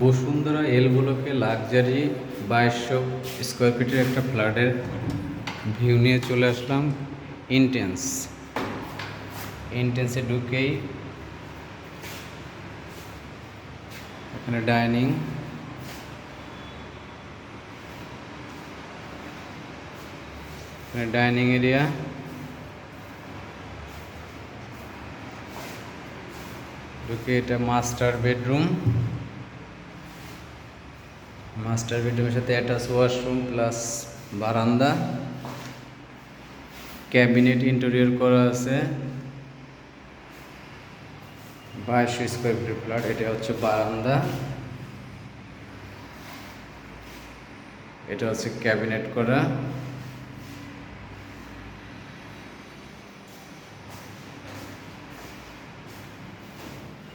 বসুন্ধরা এল ব্লকে লাক্সারি বাইশশো স্কোয়ার ফিটের একটা ফ্ল্যাটের ভিউ নিয়ে চলে আসলাম ইন্টেন্স। ইন্টেন্সে ঢুকেই এখানে ডাইনিং। এখানে ডাইনিং এরিয়া। ঢুকে এটা মাস্টার বেডরুম। মাস্টার বেডরুমের সাথে অ্যাটাচ ওয়াশরুম প্লাস বারান্দা। ক্যাবিনেট ইন্টেরিয়র করা আছে। বাইশশো স্কোয়ার ফিট ফ্ল্যাট, এটা হচ্ছে বারান্দা। এটা হচ্ছে ক্যাবিনেট করা।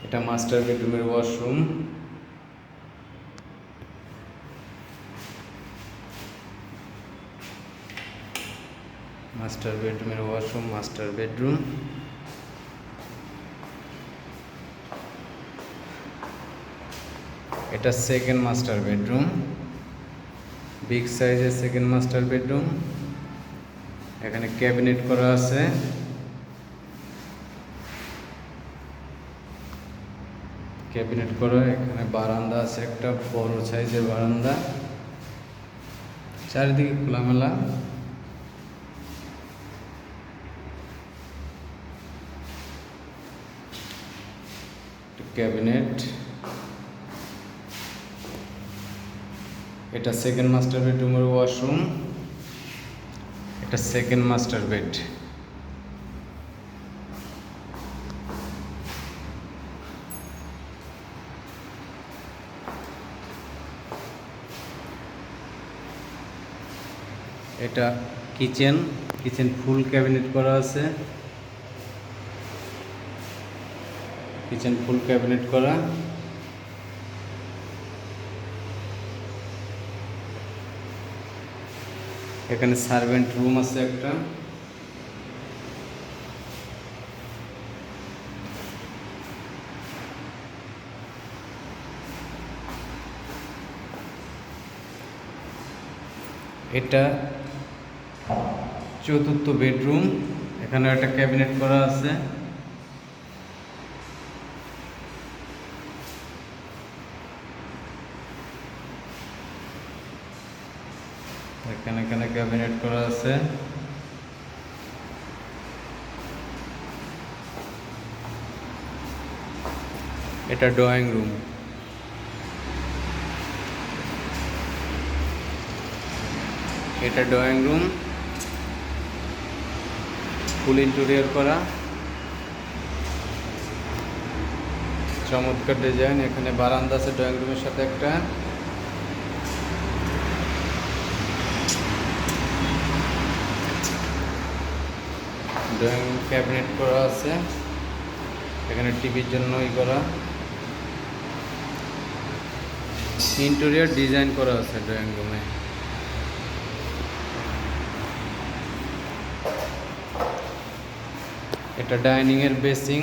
এটা মাস্টার বেডরুমের ওয়াশরুম। মাস্টার বেডরুমের ওয়াশরুম, মাস্টার বেডরুম। এটা সেকেন্ড মাস্টার বেডরুম। বিগ সাইজের সেকেন্ড মাস্টার বেডরুম। এখানে ক্যাবিনেট করা আছে। ক্যাবিনেট করা, এখানে বারান্দা আছে একটা, বড় সাইজের বারান্দা। চারিদিকে খোলামেলা। ক্যাবিনেট। এটা সেকেন্ড মাস্টার বেডরুমের ওয়াশরুম এটা সেকেন্ড মাস্টার বেড এটা কিচেন কিচেন ফুল ক্যাবিনেট করা আছে। কিচেন ফুল ক্যাবিনেট করা। এখানে সার্ভেন্ট রুম আছে একটা। এটা চতুর্থ বেডরুম। এখানে একটা ক্যাবিনেট করা আছে। এখানে এখানে ক্যাবিনেট করা আছে। এটা ড্রয়িং রুম এটা ড্রয়িং রুম ফুল ইন্টেরিয়র করা। চমৎকার ডিজাইন এখানে বারান্দা আছে ড্রয়িং রুমের সাথে একটা। ড্রয়িং ক্যাবিনেট করা আছে। এখানে টিভির জন্য ই করা। ইন্টেরিয়র ডিজাইন করা আছে ড্রয়িং রুমে এটা ডাইনিং এর বেসিং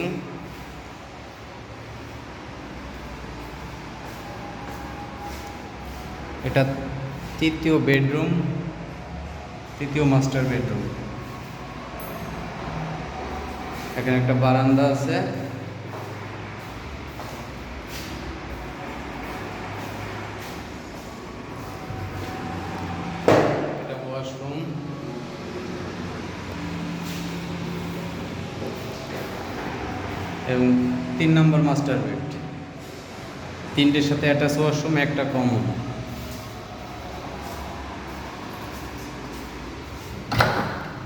এটা তৃতীয় বেডরুম তৃতীয় মাস্টার বেডরুম এখানে একটা বারান্দা আছে। ওয়াশরুম এবং তিন নম্বর মাস্টার বেড তিনটের সাথে অ্যাটাচ ওয়াশরুম একটা কমন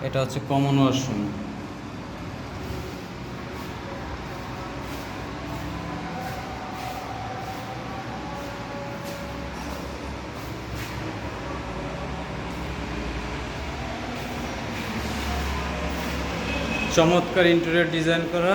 এটা হচ্ছে কমন ওয়াশরুম চমৎকার ইন্টেরিয়র ডিজাইন করা।